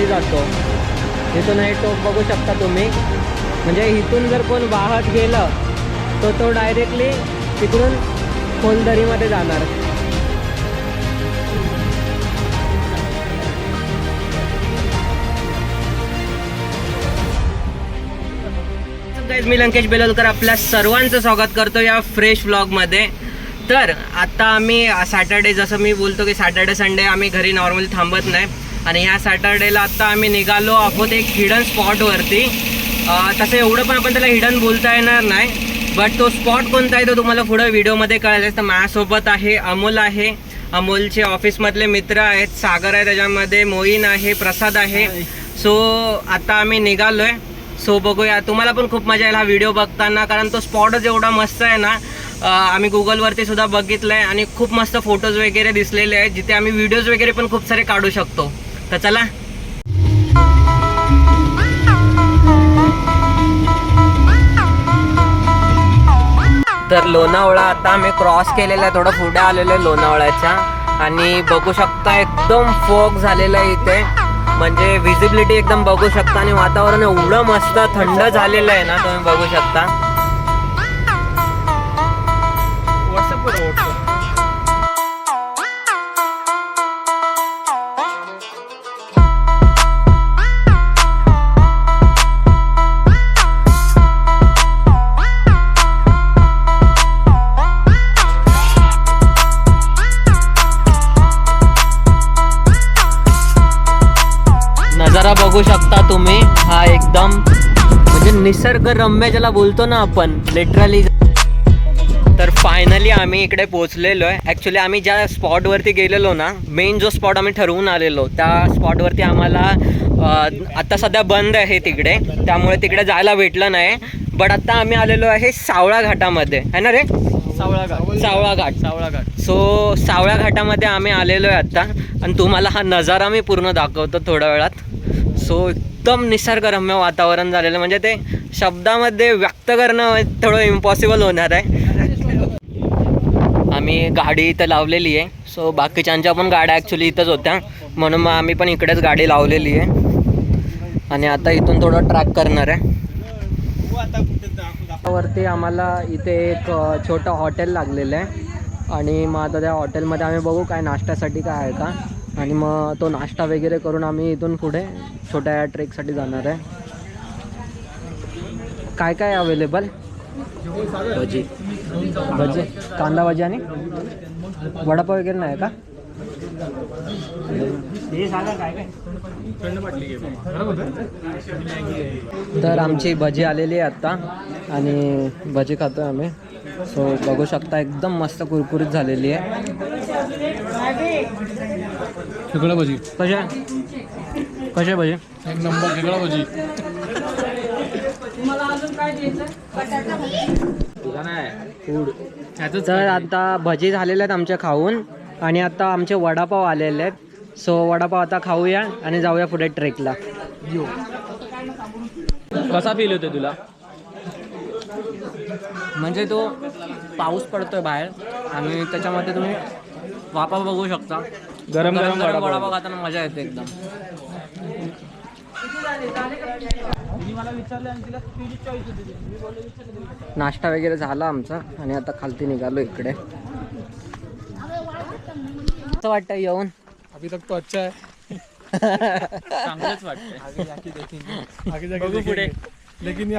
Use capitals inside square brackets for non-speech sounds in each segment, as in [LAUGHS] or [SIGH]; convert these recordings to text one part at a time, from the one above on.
खाली जातो. इथून हे टोप बघू शकता तुम्ही. म्हणजे इथून जर कोण वाहत गेलं तर तो डायरेक्टली तिकडून खोलदरीमध्ये जाणार. मी लंकेश बेलोलकर आपल्या सर्वांचं स्वागत करतो या फ्रेश व्लॉगमध्ये तर आता आम्ही सॅटर्डे जसं मी बोलतो की सॅटर्डे संडे आम्ही घरी नॉर्मली थांबत नाही. आणि ह्या सॅटर्डेला आता आम्ही निघालो आहोत एक हिडन स्पॉटवरती तसं एवढं पण आपण त्याला हिडन बोलता येणार नाही बट तो स्पॉट कोणता आहे तो तुम्हाला पुढे व्हिडिओमध्ये कळायचं तर माझ्यासोबत आहे अमोल आहे. अमोलचे ऑफिसमधले मित्र आहेत सागर आहे त्याच्यामध्ये मोईन आहे प्रसाद आहे. सो आता आम्ही निघालोय. सो बघूया. तुम्हाला पण खूप मजा येईल हा व्हिडिओ बघताना कारण तो स्पॉटच एवढा मस्त आहे ना. आम्ही गुगलवरती सुद्धा बघितलं आहे आणि खूप मस्त फोटोज वगैरे दिसलेले आहेत जिथे आम्ही व्हिडिओज वगैरे पण खूप सारे काढू शकतो. तर चला. तर लोणावळा आता आम्ही क्रॉस केलेला आहे थोडं पुढे आलेलं आहे लोणावळ्याच्या. आणि बघू शकता एकदम फोग झालेलं आहे इथे. म्हणजे व्हिजिबिलिटी एकदम बघू शकता आणि वातावरण एवढं मस्त थंड झालेलं आहे ना तुम्ही बघू शकता. निसर्गरम्य ज्याला बोलतो ना आपण लिटरली तर फायनली आम्ही इकडे पोहोचलेलो आहे. ॲक्च्युली आम्ही ज्या स्पॉटवरती गेलेलो ना मेन जो स्पॉट आम्ही ठरवून आलेलो त्या स्पॉटवरती आम्हाला अं, आता सध्या बंद आहे तिकडे. त्यामुळे तिकडे जायला भेटलं नाही. बट आता आम्ही आलेलो आहे सावळा घाटामध्ये. आहे ना रे? सावळा घाट. सावळा घाट. सावळा घाट. सो सावळ्या घाटामध्ये आम्ही आलेलो आहे आता. आणि तुम्हाला हा नजारा मी पूर्ण दाखवतो थोड्या वेळात. सो एकदम निसर्गरम्य वातावरण झालेलं म्हणजे ते शब्दामध्ये व्यक्त करणं थोडं इम्पॉसिबल होणार आहे. आम्ही गाडी इथं लावलेली आहे. सो बाकीच्यांच्या पण गाड्या ॲक्च्युली इथंच होत्या. म्हणून मग आम्ही पण इकडेच गाडी लावलेली आहे. आणि आता इथून थोडं ट्रॅक करणार आहे. वरती आम्हाला इथे एक छोटं हॉटेल लागलेलं आहे. आणि मग आता त्या हॉटेलमध्ये आम्ही बघू काय नाश्त्यासाठी काय आहे का. आणि मग तो नाश्ता वगैरे करून आम्ही इथून पुढे छोट्या ट्रेकसाठी जाणार आहे. काय काय अवेलेबल भजी. भजी. कांदा भजी आणि वडापाव वगैरे नाही का? तर आमची भजी आलेली आहे आत्ता आणि भजी खातो आम्ही. सो बघू शकता एकदम मस्त कुरकुरीत झालेली आहे. खेकडा भजी कशा? कशा भजी? एक नंबर खेकडा भजी. तर आता भजी झालेले आहेत आमच्या खाऊन आणि आता आमचे वडापाव आलेले आहेत. सो वडापाव आता खाऊया आणि जाऊया पुढे ट्रेकला. कसा फील होतो तुला? म्हणजे तो पाऊस पडतोय बाहेर आणि त्याच्यामध्ये तुम्ही वापा बघू शकता. गरम गरम वडापाव खाताना मजा येते एकदम. नाश्ता वगैरे झाला आमचा आणि आता खालती निघालो इकडे. असं वाटतं येऊन? अभी तक तो अच्छा है चांगलंच वाटतं पुढे. लेकिन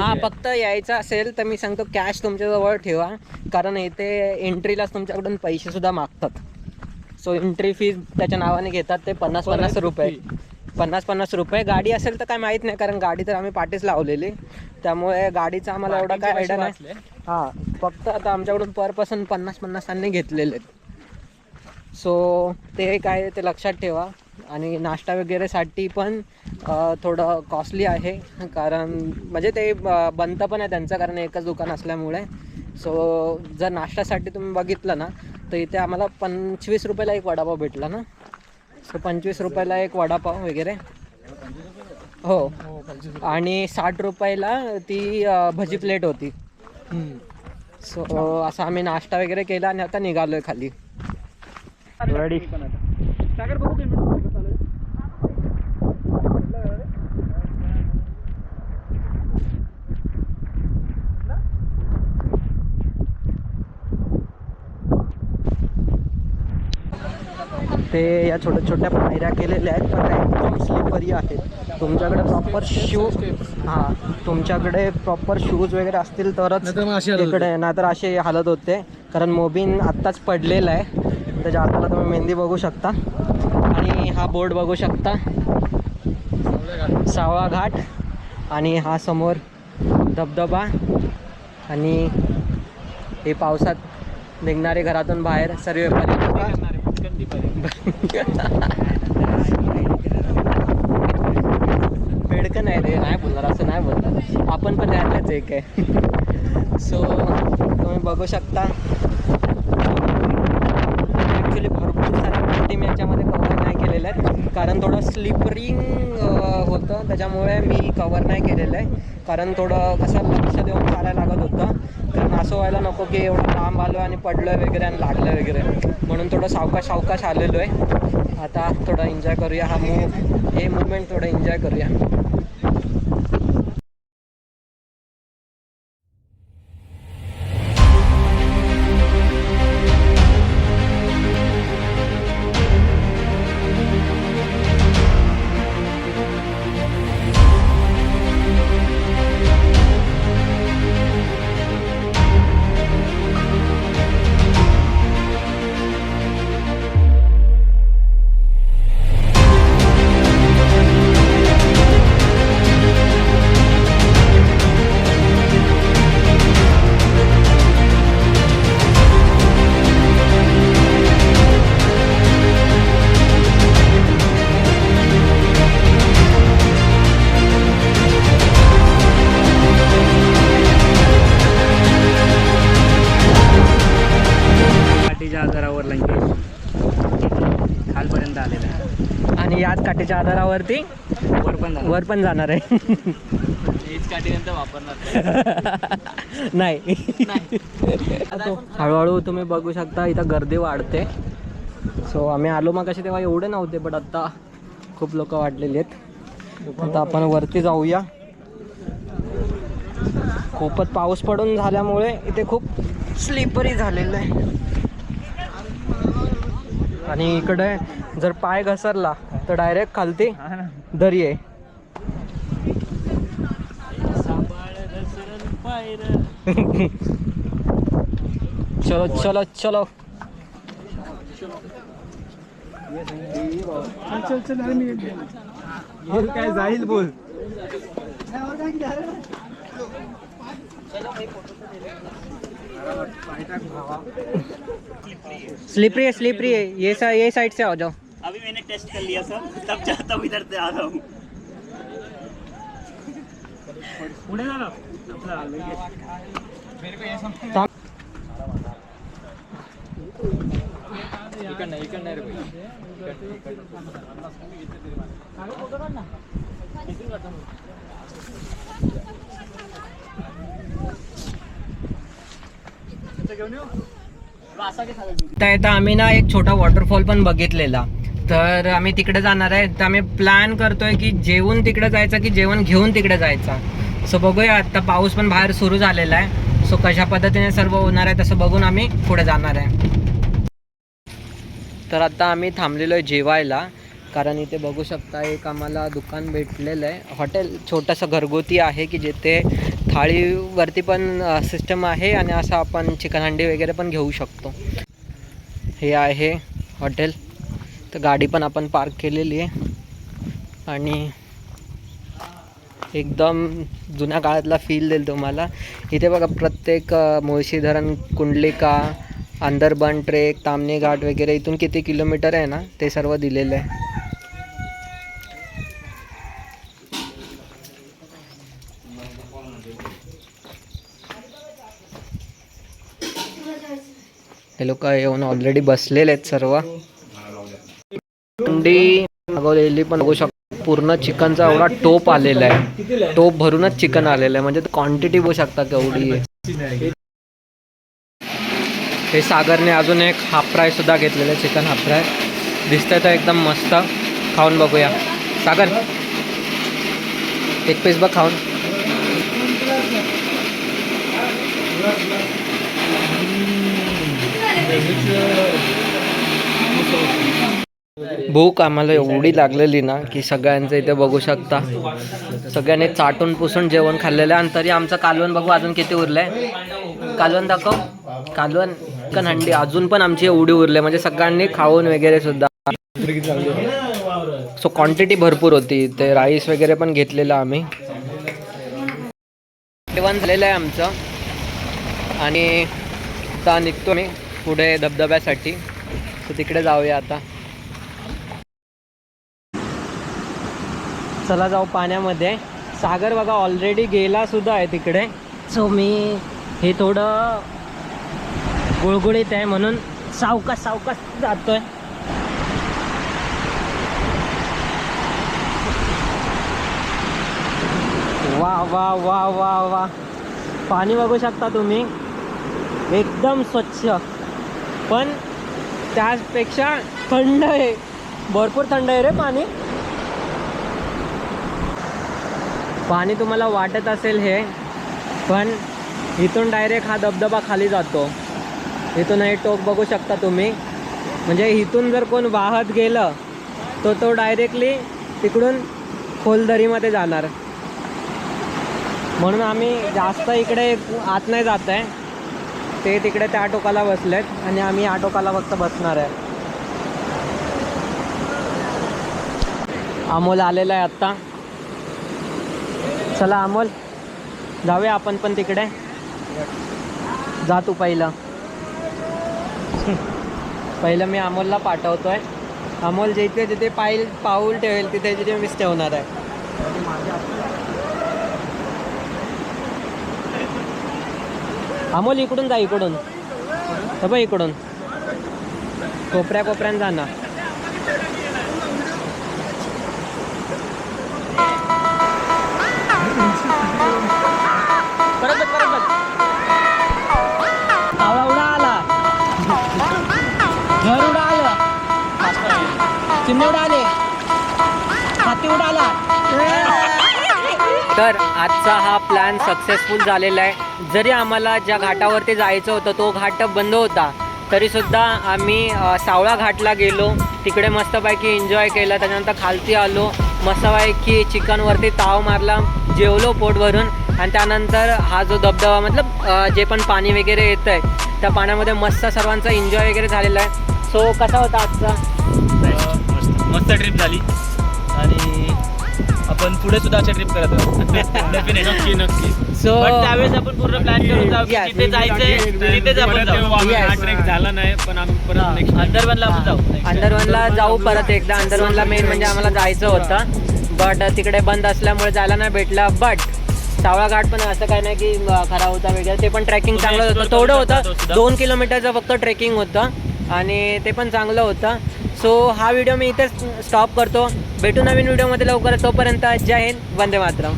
हा. फक्त यायचं असेल तर मी सांगतो कॅश तुमच्याजवळ ठेवा. कारण इथे एंट्रीलाच तुमच्याकडून पैसे सुद्धा मागतात. सो एंट्री फी त्याच्या नावाने घेतात ते पन्नास पन्नास रुपये. पन्नास पन्नास रुपये. गाडी असेल तर काय माहीत नाही कारण गाडी तर आम्ही पाठीच लावलेली. त्यामुळे गाडीचा आम्हाला एवढा काय आयडिया नाही. हा फक्त आता आमच्याकडून पर पर्सन पन्नास पन्नासांनी घेतलेले. सो ते काय ते लक्षात ठेवा. आणि नाश्ता वगैरेसाठी पण थोडं कॉस्टली आहे. कारण म्हणजे ते बनतं पण आहे त्यांचं कारण एकच दुकान असल्यामुळे. सो जर नाश्त्यासाठी तुम्ही बघितलं ना तर इथे आम्हाला पंचवीस रुपयाला एक वडापाव भेटला ना? सो पंचवीस रुपयाला एक वडापाव वगैरे. हो. आणि साठ रुपयाला ती भजी प्लेट होती. सो असा आम्ही नाश्ता वगैरे केला आणि आता निघालोय खाली. रेडी सागर बघू तुम्ही कसं चालेल ते या छोट्या छोट्या पायऱ्या केलेल्या आहेत पण एकदम स्लिपरी आहेत. तुमच्याकडे प्रॉपर शू हां तुमच्याकडे प्रॉपर शूज वगैरे असतील तरच. इकडे नाहीतर असे हालत होते. कारण मोबिन आत्ताच पडलेला आहे. त्याच्या हाताला तुम्ही मेहंदी बघू शकता. आणि हा बोर्ड बघू शकता. सावळा घाट आणि हा समोर धबधबा आणि हे पावसात निघणारे घरातून बाहेर सर्व पर्यटक बेडकं नाही रे नाही बोलणार असं नाही बोलणार. आपण पण त्यातलेच एक आहे. सो तुम्ही बघू शकता. ॲक्च्युली भरपूर साऱ्या गोष्टी मी याच्यामध्ये कवर नाही केलेल्या आहेत. कारण थोडं स्लिपरिंग होतं. त्याच्यामुळे मी कवर नाही केलेलं आहे. कारण थोडं कसं लक्ष देऊन चालायला लागत होतं. कारण असं व्हायला नको की एवढं लांब आलो आणि पडलं वगैरे आणि लागलं वगैरे. म्हणून थोडं सावकाश सावकाश आलेलो आहे आता थोडं एन्जॉय करूया हा मूव हे मुवमेंट थोडं एन्जॉय करूया. काठीच्या आधारावरती वर पण जाणार. आहे. [LAUGHS] नाही. हळूहळू तुम्ही बघू शकता इथं गर्दी वाढते. सो आम्ही आलो मग कसे तेव्हा एवढे नव्हते बट आता खूप लोक वाढलेली आहेत. आता आपण वरती जाऊया. खूपच पाऊस पडून झाल्यामुळे इथे खूप स्लिपरी झालेलं आहे. आणि इकडे जर पाय घसरला तर डायरेक्ट खालती दरी आहे. [LAUGHS] चलो चलो चलो. चल बोल काय जाईल बोल. स्लिपरी है स्लिपरी है। ये सा, ये साइड से आ जाओ। अभी मैंने टेस्ट कर लिया सर तब चाहता हूँ इधर से आ रहा हूँ। थांब. आम्ही ना एक छोटा वॉटरफॉल पण बघितलेला. तर आम्ही तिकडे जाणार आहे. तर आम्ही प्लॅन करतोय की जेवून तिकडे जायचं की जेवण घेऊन तिकडे जायचा. सो बघूया. आता पाऊस पण बाहेर सुरू झालेला आहे. सो कशा पद्धतीने सर्व होणार आहे तसं बघून आम्ही पुढे जाणार आहे. तर आता आम्ही थांबलेलो आहे जेवायला. कारण इथे बघू शकता एक आम्हाला दुकान भेटलेलं आहे. हॉटेल छोटंसं घरगुती आहे की जिथे थाळीवरती पण सिस्टम आहे आणि असं आपण चिकन हंडी वगैरे पण घेऊ शकतो. हे आहे हॉटेल तर गाडी पण आपण पार्क केलेली आहे. आणि एकदम जुन्या काळातला फील देईल तुम्हाला. इथे बघा प्रत्येक मुळशीधरण मुळशी धरण कुंडलिका अंदरबन ट्रेक तामणे घाट वगैरे इथून किती किलोमीटर आहे ना ते सर्व दिलेलं आहे. हे लोक येऊन ऑलरेडी बसलेले आहेत सर्व. अंडी मागवलेली पण बघू शकतो. पूर्ण चिकनचा एवढा टोप आलेला आहे. टोप भरूनच चिकन आलेलं आहे. म्हणजे क्वांटिटी बघू शकता केवढी आहे. हे सागरने अजून एक हाफ फ्राय सुद्धा घेतलेलं आहे. चिकन हाफ फ्राय दिसतंय तर एकदम मस्त. खाऊन बघूया. सागर एक पीस बघ खाऊन. भूक आम्हाला एवढी लागलेली ना की सगळ्यांचं इथे बघू शकता. सगळ्यांनी चाटून पुसून जेवण खाल्लेलं आणि तरी आमचं कालवण बघू अजून किती उरलंय. कालवण दाखव. कालवण कन हंडी अजून पण आमची एवढी उरले म्हणजे सगळ्यांनी खाऊन वगैरे सुद्धा. सो क्वांटिटी भरपूर होती. ते राईस वगैरे पण घेतलेलं आम्ही. जेवण झालेलं आहे आमचं. आणि आता निघतो मी पुढे धबधब्यासाठी. तर तिकडे जाऊया आता. चला जाऊ पाण्यामध्ये. सागर बघा ऑलरेडी गेला सुद्धा आहे तिकडे. सो मी हे थोडं गुळगुळीत आहे म्हणून सावकाश सावकाश जातोय. वा वा वा वा वा. पाणी बघू शकता तुम्ही. एकदम स्वच्छ. पण त्यापेक्षा थंड आहे. भरपूर थंड आहे रे पाणी. पाणी तुम्हाला वाटत असेल हे पण इथून डायरेक्ट हा धबधबा खाली जातो. इथून हे टोक बघू शकता तुम्ही. म्हणजे इथून जर कोण वाहत गेलं तर तो डायरेक्टली तिकडून खोलदरीमध्ये जाणार. म्हणून आम्ही जास्त इकडे आत नाही जात आहे. ते तिकडे त्या टोकाला बसलेत आणि आम्ही या टोकाला फक्त बसणार आहे. अमोल आलेला आहे आत्ता. चला अमोल जाऊया आपण पण तिकडे. जा तू पहिलं. पहिलं मी अमोलला पाठवतोय. अमोल जिथे जिथे पाईल पाऊल ठेवेल तिथे तिथे मीच ठेवणार आहे. अमोल इकडून जा इकडून. हे बघ इकडून. कोपऱ्या कोपऱ्यान जा तर आजचा हा प्लॅन सक्सेसफुल झालेला आहे. जरी आम्हाला ज्या घाटावरती जायचं होतं तो घाट बंद होता तरीसुद्धा आम्ही सावळा घाटला गेलो. तिकडे मस्तपैकी एन्जॉय केलं. त्याच्यानंतर खालती आलो. मस्तपैकी चिकनवरती ताव मारला. जेवलो पोटभरून. आणि त्यानंतर हा जो धबधबा मतलब जे पण पाणी वगैरे येतं आहे त्या पाण्यामध्ये मस्त सर्वांचा एन्जॉय वगैरे झालेला आहे. सो कसा होता आजचा? मस्त ट्रिप झाली. आणि आपण पुढे सुद्धा अशा ट्रिप करत नक्की नक्की. सो त्यावेळेस आपण पूर्ण प्लॅन करत आहोत की Yes. जिथे जायचंय तिथेच आपण जाऊ. ट्रेक झाला नाही पण आम्ही परत नेक्स्ट अंदरवनला आपण जाऊ. अंडरवनला जाऊ परत एकदा. अंडरवनला मेन म्हणजे आम्हाला जायचं होतं. बट तिकडे बंद असल्यामुळे जायला नाही भेटलं. बट सावळा घाट पण असं काय नाही की अं, खरा होता वगैरे. ते पण ट्रेकिंग चांगलं होतं. थोडं होतं. दोन किलोमीटरचं फक्त ट्रेकिंग होतं. आणि ते पण चांगलं होतं. सो हा व्हिडिओ मी इथेच स्टॉप करतो. भेटू नवीन व्हिडिओमध्ये लवकर तोपर्यंत जय हिंद वंदे मातरम.